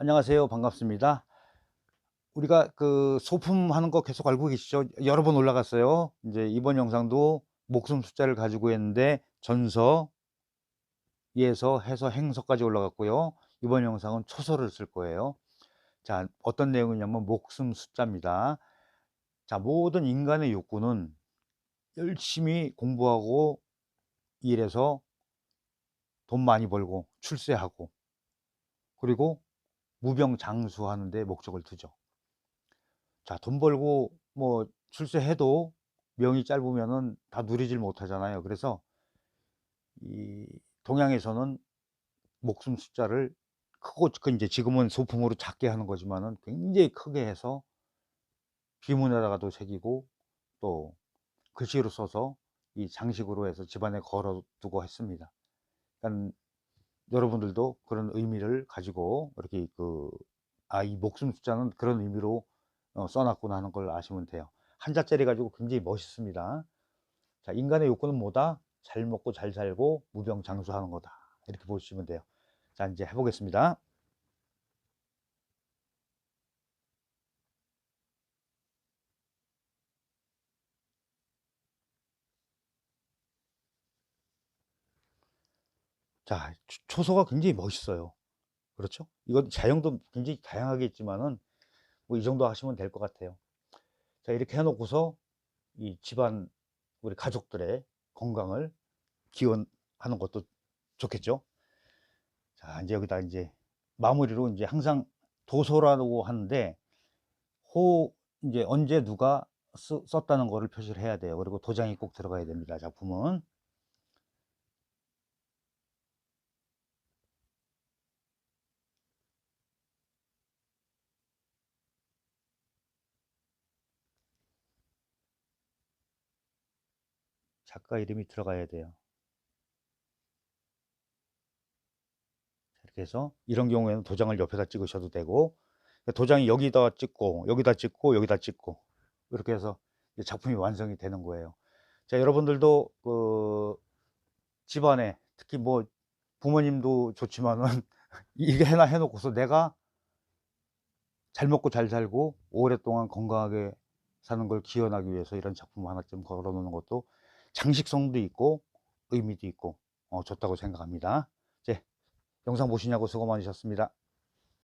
안녕하세요. 반갑습니다. 우리가 그 소품 하는 거 계속 알고 계시죠? 여러 번 올라갔어요. 이제 이번 영상도 목숨 숫자를 가지고 했는데 전서, 예서, 해서, 행서까지 올라갔고요. 이번 영상은 초서를 쓸 거예요. 자, 어떤 내용이냐면 목숨 숫자입니다. 자, 모든 인간의 욕구는 열심히 공부하고 일해서 돈 많이 벌고 출세하고 그리고 무병장수하는 데 목적을 두죠. 자, 돈 벌고 뭐 출세해도 명이 짧으면은 다 누리질 못하잖아요. 그래서 이 동양에서는 목숨 숫자를 크고 그 이제 지금은 소품으로 작게 하는 거지만은 굉장히 크게 해서 비문에다가도 새기고 또 글씨로 써서 이 장식으로 해서 집안에 걸어두고 했습니다. 그러니까 여러분들도 그런 의미를 가지고 이렇게 그, 아, 이 목숨 숫자는 그런 의미로 어, 써놨구나 하는 걸 아시면 돼요. 한 자짜리 가지고 굉장히 멋있습니다. 자, 인간의 욕구는 뭐다? 잘 먹고 잘 살고 무병장수하는 거다. 이렇게 보시면 돼요. 자, 이제 해보겠습니다. 자, 초- 초소가 굉장히 멋있어요. 그렇죠? 이건 자형도 굉장히 다양하게 있지만은 뭐 이 정도 하시면 될 것 같아요. 자, 이렇게 해놓고서 이 집안 우리 가족들의 건강을 기원하는 것도 좋겠죠. 자, 이제 여기다 이제 마무리로 이제 항상 도소라고 하는데 호 이제 언제 누가 쓰- 썼다는 거를 표시를 해야 돼요. 그리고 도장이 꼭 들어가야 됩니다. 작품은. 작가 이름이 들어가야 돼요. 이렇게 해서 이런 경우에는 도장을 옆에다 찍으셔도 되고 도장이 여기다 찍고 여기다 찍고 여기다 찍고 이렇게 해서 작품이 완성이 되는 거예요. 자 여러분들도 그 집안에 특히 뭐 부모님도 좋지만은 이게 하나 해놓고서 내가 잘 먹고 잘 살고 오랫동안 건강하게 사는 걸 기원하기 위해서 이런 작품 하나쯤 걸어 놓는 것도 장식성도 있고 의미도 있고 어, 좋다고 생각합니다. 이제 영상 보시냐고 수고 많으셨습니다.